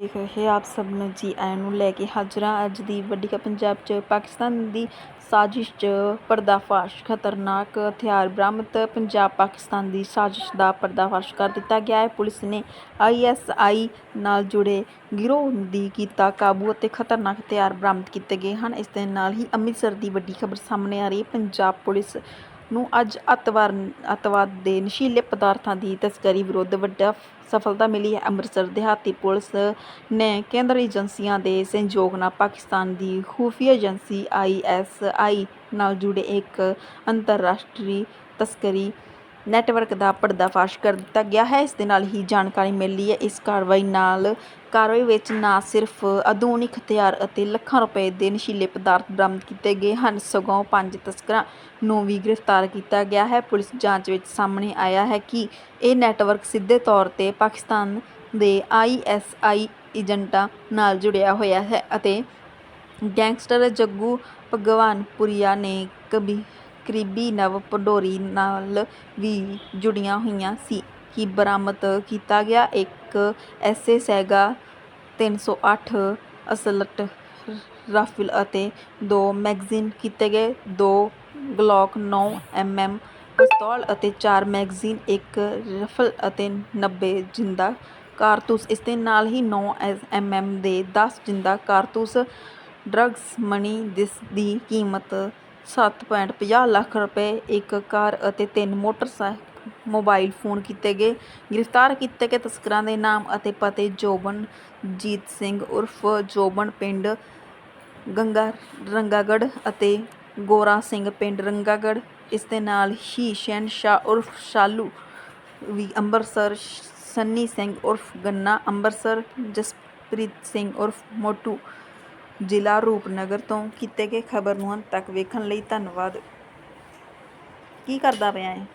ਦੇਖ ਰਹੇ ਆਪ ਸਭ ਨੂੰ ਜੀ ਆਇਆਂ ਨੂੰ ਲੈ ਕੇ ਹਾਜ਼ਰਾਂ ਅੱਜ ਦੀ ਵੱਡੀ ਖਬਰ, ਪੰਜਾਬ 'ਚ, ਪਾਕਿਸਤਾਨ ਦੀ ਸਾਜ਼ਿਸ਼ 'ਚ ਪਰਦਾਫਾਸ਼, ਖਤਰਨਾਕ ਹਥਿਆਰ ਬਰਾਮਦ, ਪੰਜਾਬ, ਪਾਕਿਸਤਾਨ ਦੀ ਸਾਜ਼ਿਸ਼ ਦਾ ਪਰਦਾਫਾਸ਼ ਕਰ ਦਿੱਤਾ ਗਿਆ ਹੈ। ਪੁਲਿਸ ਨੇ ਆਈਐਸਆਈ ਨਾਲ ਜੁੜੇ ਗਿਰੋਹ ਦੀ ਕੀਤਾ ਕਾਬੂ ਅਤੇ ਖਤਰਨਾਕ ਹਥਿਆਰ ਬਰਾਮਦ ਕੀਤੇ ਗਏ ਹਨ। ਇਸ ਦੇ ਨਾਲ ਹੀ ਅੰਮ੍ਰਿਤਸਰ ਦੀ ਵੱਡੀ ਖਬਰ ਸਾਹਮਣੇ ਆ ਰਹੀ ਹੈ। ਪੰਜਾਬ ਪੁਲਿਸ ਨੂੰ ਅੱਜ ਅੱਤਵਾਰ ਅੱਤਵਾਦ ਦੇ ਨਸ਼ੀਲੇ ਪਦਾਰਥਾਂ ਦੀ ਤਸਕਰੀ ਵਿਰੁੱਧ ਵੱਡਾ ਸਫਲਤਾ ਮਿਲੀ ਹੈ। ਅੰਮ੍ਰਿਤਸਰ ਦਿਹਾਤੀ ਪੁਲਿਸ ਨੇ ਕੇਂਦਰੀ ਏਜੰਸੀਆਂ ਦੇ ਸਹਿਯੋਗ ਨਾਲ ਪਾਕਿਸਤਾਨ ਦੀ ਖੁਫੀਆ ਏਜੰਸੀ ਆਈਐਸਆਈ ਨਾਲ ਜੁੜੇ ਇੱਕ ਅੰਤਰਰਾਸ਼ਟਰੀ ਤਸਕਰੀ ਨੈੱਟਵਰਕ ਦਾ ਪਰਦਾਫਾਸ਼ ਕਰ ਦਿੱਤਾ ਗਿਆ ਹੈ। ਇਸ ਦੇ ਨਾਲ ਹੀ ਜਾਣਕਾਰੀ ਮਿਲੀ ਹੈ। ਇਸ ਕਾਰਵਾਈ ਨਾਲ ਕਾਰਵਾਈ ਵਿੱਚ ਨਾ ਸਿਰਫ ਆਧੁਨਿਕ ਹਥਿਆਰ ਅਤੇ ਲੱਖਾਂ ਰੁਪਏ ਦੇ ਨਸ਼ੀਲੇ ਪਦਾਰਥ ਬਰਾਮਦ ਕੀਤੇ ਗਏ ਹਨ, ਸਗੋਂ ਪੰਜ ਤਸਕਰਾਂ ਨੂੰ ਵੀ ਗ੍ਰਿਫਤਾਰ ਕੀਤਾ ਗਿਆ ਹੈ। ਪੁਲਿਸ ਜਾਂਚ ਵਿੱਚ ਸਾਹਮਣੇ ਆਇਆ ਹੈ ਕਿ ਇਹ ਨੈੱਟਵਰਕ ਸਿੱਧੇ ਤੌਰ ਤੇ ਪਾਕਿਸਤਾਨ ਦੇ ਆਈਐਸਆਈ ਏਜੰਟਾਂ ਨਾਲ ਜੁੜਿਆ ਹੋਇਆ ਹੈ ਅਤੇ ਗੈਂਗਸਟਰ ਜੱਗੂ ਭਗਵਾਨਪੁਰੀਆ ਨੇ ਕਬੀ ਕਰੀਬੀ ਨਵ ਭੰਡੋਰੀ ਨਾਲ ਵੀ ਜੁੜੀਆਂ ਹੋਈਆਂ ਸੀ ਕਿ ਬਰਾਮਦ ਕੀਤਾ ਗਿਆ। ਇੱਕ ਐਸੇ ਸੈਗਾ 308 ਅਸਲਟ ਰਾਫਿਲ ਅਤੇ ਦੋ ਮੈਗਜ਼ੀਨ ਕੀਤੇ ਗਏ। ਦੋ ਗਲੌਕ 9 ਐਮਐਮ ਪਿਸਤੌਲ ਅਤੇ ਚਾਰ ਮੈਗਜ਼ੀਨ, ਇੱਕ ਰਫਲ ਅਤੇ 90 ਜਿੰਦਾ ਕਾਰਤੂਸ। ਇਸ ਦੇ ਨਾਲ ਹੀ 9 ਐਮਐਮ ਦੇ 10 ਜਿੰਦਾ ਕਾਰਤੂਸ। ਡਰੱਗਸ ਮਨੀ, ਜਿਸ ਦੀ ਕੀਮਤ 7.50 ਲੱਖ ਰੁਪਏ ਇੱਕ ਕਾਰ ਅਤੇ ਤਿੰਨ ਮੋਟਰਸਾਈਕਲ, ਮੋਬਾਈਲ ਫੋਨ ਕੀਤੇ ਗਏ, ਗ੍ਰਿਫਤਾਰ ਕੀਤੇ ਗਏ ਤਸਕਰਾਂ ਦੇ ਨਾਮ ਅਤੇ ਪਤੇ ਜੋਬਨਜੀਤ ਸਿੰਘ ਉਰਫ ਜੋਬਨ ਪਿੰਡ ਗੰਗਾ ਰੰਗਾਗੜ੍ਹ ਅਤੇ ਗੋਰਾ ਸਿੰਘ ਪਿੰਡ ਰੰਗਾਗੜ੍ਹ। ਇਸ ਦੇ ਨਾਲ ਹੀ ਸ਼ਹਿਨਸ਼ਾਹ ਉਰਫ ਸ਼ਾਲੂ ਵੀ ਅੰਮ੍ਰਿਤਸਰ, ਸੰਨੀ ਸਿੰਘ ਉਰਫ ਗੰਨਾ ਅੰਮ੍ਰਿਤਸਰ, ਜਸਪ੍ਰੀਤ ਸਿੰਘ ਉਰਫ ਮੋਟੂ ਜ਼ਿਲ੍ਹਾ ਰੂਪਨਗਰ ਤੋਂ ਕੀਤੇ ਗਏ ਖਬਰ ਨੂੰ ਅੰਤ ਤੱਕ ਵੇਖਣ ਲਈ ਧੰਨਵਾਦ। ਕੀ ਕਰਦਾ ਪਿਆ ਹੈ